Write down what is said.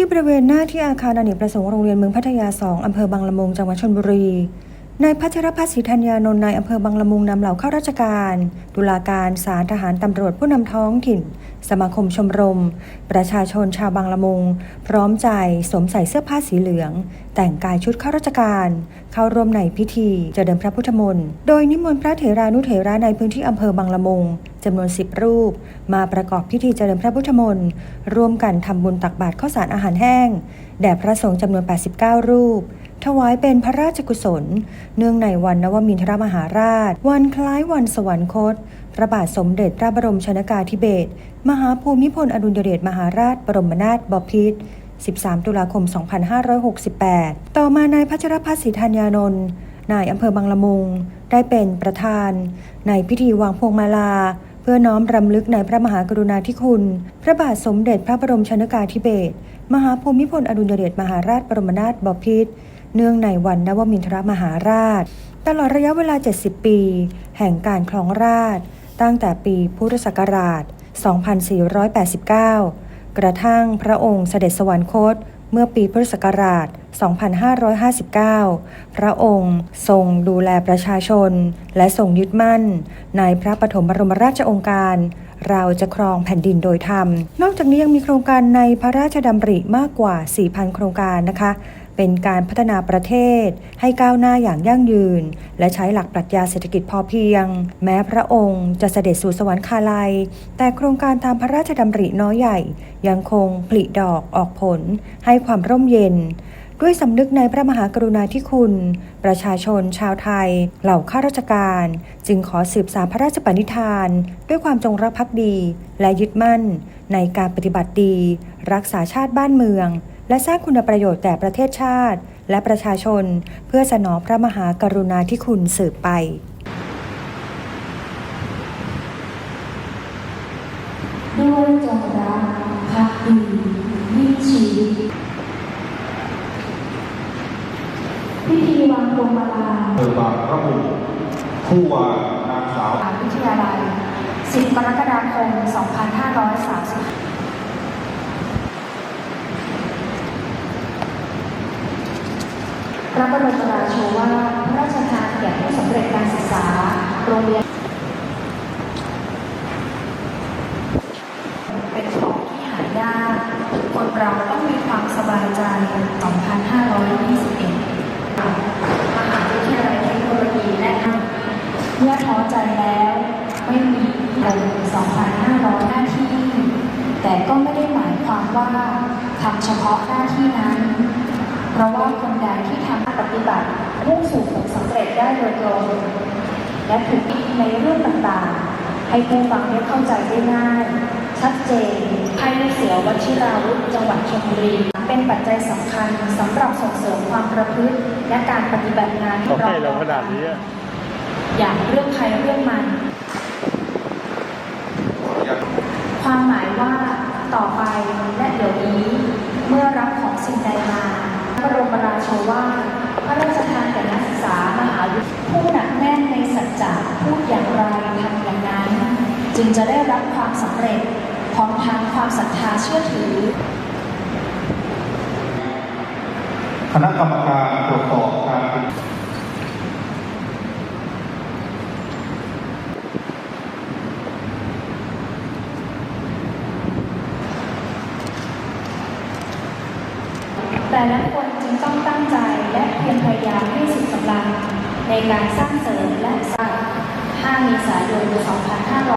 ที่บริเวณหน้าที่อาคารอเนกประสงค์โรงเรียนเมืองพัทยา 2 อำเภอบางละมุง จังหวัดชลบุรี นายพัชรพัฒน์ศรีธัญญานนท์นายอำเภอบางละมุงนำเหล่าข้าราชการ ตุลาการศาลทหารตำรวจผู้นำท้องถิ่น สมาคมชมรม ประชาชนชาวบางละมุง พร้อมใจสวมใส่เสื้อผ้าสีเหลือง แต่งกายชุดข้าราชการ เข้าร่วมในพิธีเจริญพระพุทธมนต์โดยนิมนต์พระเถรานุเถระในพื้นที่อำเภอบางละมุงจำนวน10รูป มาประกอบพิธีเจริญพระพุทธมนต์ร่วมกันทำบุญตักบาตรข้าวสารอาหารแห้งแด่พระสงฆ์จำนวน 89 รูป ถวายเป็นพระราชกุศล เนื่องในวันนวมินทรมหาราช วันคล้ายวันสวรรคต พระบาทสมเด็จพระบรมชนากาธิเบศรมหาภูมิพลอดุลยเดชมหาราช บรมนาถบพิตร13 ตุลาคม 2568 ต่อมานายพัชรพัฒน์ศรีธัญญานนท์นายอำเภอบางละมุง ได้เป็นประธาน ในพิธีวางพวงมาลา เพื่อน้อมรำลึกในพระมหากรุณาธิคุณ พระบาทสมเด็จพระบรมชนากาธิเบศรมหาภูมิพลอดุลยเดชมหาราชบรมนาถบพิตร เนื่องในวันนวมินทรมหาราช ตลอดระยะเวลา 70 ปี แห่งการครองราช ตั้งแต่ปีพุทธศักราช 2489 กระทั่งพระองค์เสด็จสวรรคตเมื่อปีพุทธศักราช 2559 พระองค์ทรงดูแลประชาชน และทรงยึดมั่น ในพระปฐมบรมราชองค์การ เราจะครองแผ่นดินโดยธรรม นอกจากนี้ยังมีโครงการในพระราชดำริมากกว่า 4,000 โครงการนะคะ เป็นการพัฒนาประเทศ ให้ก้าวหน้าอย่างยั่งยืน และใช้หลักปรัชญาเศรษฐกิจพอเพียง แม้พระองค์จะเสด็จสู่สวรรคาลัย แต่โครงการตามพระราชดำริน้อยใหญ่ ยังคงผลิดอกออกผล ให้ความร่มเย็นด้วยสำนึกในพระมหากรุณาธิคุณ ประชาชนชาวไทย เหล่าข้าราชการ จึงขอสืบสานพระราชปณิธาน ด้วยความจงรักภักดี และยึดมั่น ในการปฏิบัติดี รักษาชาติบ้านเมือง และสร้างคุณประโยชน์แก่ประเทศชาติ และประชาชน เพื่อสนองพระมหากรุณาธิคุณสืบไปด้วยจงรักภักดียิ่งชีวิตพิธีวางพวงมาลาเปิดบางระบุผู้ว่านางสาวมหาวิทยาลัย 10 กรกฎาคม 2530 ระบรมราโชวาทพระราชทานแก่ผู้สำเร็จการศึกษา โรงเรียน เป็นของที่หายากคนเราต้องมีความสบายใจ 2521 มหาวิทยาลัยเทคโนโลยีและเมื่อท้อใจแล้ว ไม่มีลง2,500 หน้าที่ แต่ก็ไม่ได้หมายความว่าทำเฉพาะหน้าที่นั้น เพราะว่าคนใดที่ทำปฏิบัติมุ่งสู่ผลสำเร็จได้โดยตรง และถูกคิดในเรื่องต่างๆ ให้ผู้ฟังได้เข้าใจได้ง่าย ชัดเจนภายในเสียววชิราวุธจังหวัดชลบุรีเป็นปัจจัยสำคัญสำหรับส่งเสริมความประพฤติและการปฏิบัติงานที่เขาให้เราขนาดนี้อย่างเรื่องใครเรื่องมัน ความหมายว่าต่อไปและเดี๋ยวนี้ เมื่อรับของสิ่งใดมา ระบราโชวาทพระราชทานแก่นักศึกษามหาวิทยาลัยผู้หนักแน่นในสัจจะพูดอย่างไรทำอย่างนั้น จึงจะได้รับความสำเร็จพร้อมทางความศรัทธาเชื่อถือ คณะกรรมการตรวจสอบการแต่ละคน งต้องตั้งใจและเพียรพยายามให้สุดกำลัง ในการสร้างเสริมและสร้าง5เมษายน 2500